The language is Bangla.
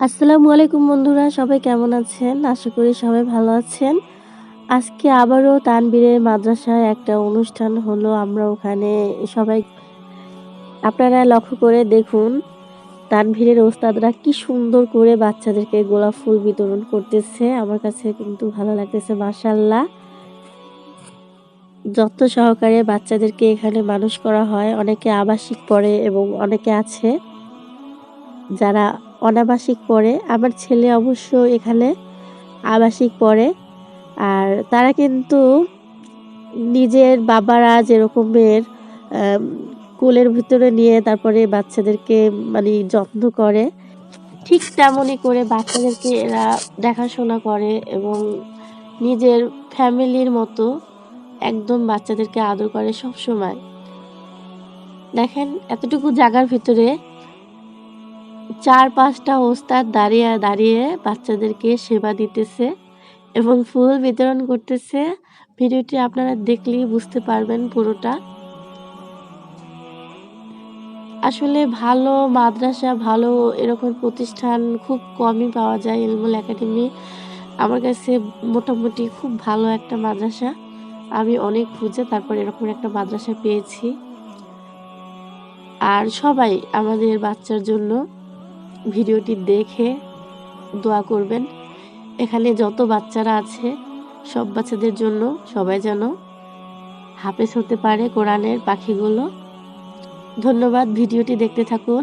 আসসালামু আলাইকুম বন্ধুরা, সবাই কেমন আছেন? আশা করি সবাই ভালো আছেন। আজকে আবারও তানবীরের মাদ্রাসায় একটা অনুষ্ঠান হলো, আমরা ওখানে সবাই আপনারা লক্ষ্য করে দেখুন তানভীরের ওস্তাদরা কি সুন্দর করে বাচ্চাদেরকে গোলাপ ফুল বিতরণ করতেছে। আমার কাছে কিন্তু ভালো লাগতেছে মাসাল্লাহ যত্ন সহকারে বাচ্চাদেরকে এখানে মানুষ করা হয়, অনেকে আবাসিক পড়ে এবং অনেকে আছে যারা অনাবাসিক পড়ে। আমার ছেলে অবশ্য এখানে আবাসিক পড়ে। আর তারা কিন্তু নিজের বাবারা যেরকমের কোলের ভিতরে নিয়ে তারপরে বাচ্চাদেরকে মানে যত্ন করে। ঠিক তেমনই করে বাচ্চাদেরকে এরা দেখাশোনা করে এবং নিজের ফ্যামিলির মতো একদম বাচ্চাদেরকে আদর করে সব সময় দেখেন, এতটুকু জায়গার ভিতরে চার পাঁচটা ওস্তাদ দাঁড়িয়ে দাঁড়িয়ে বাচ্চাদেরকে সেবা দিতেছে এবং ফুল বিতরণ করতেছে। ভিডিওটি আপনারা দেখলেই বুঝতে পারবেন পুরোটা। আসলে ভালো মাদ্রাসা, ভালো এরকম প্রতিষ্ঠান খুব কমই পাওয়া যায় এলমুল একাডেমি। আমার কাছে মোটামুটি খুব ভালো একটা মাদ্রাসা। আমি অনেক খুঁজে তারপর এরকম একটা মাদ্রাসা পেয়েছি। আর সবাই আমাদের বাচ্চার জন্য ভিডিওটি দেখে দোয়া করবেন। এখানে যত বাচ্চারা আছে, সব বাচ্চাদের জন্য সবাই যেন হাফেজ হতে পারে কোরআনের পাখিগুলো। ধন্যবাদ, ভিডিওটি দেখতে থাকুন।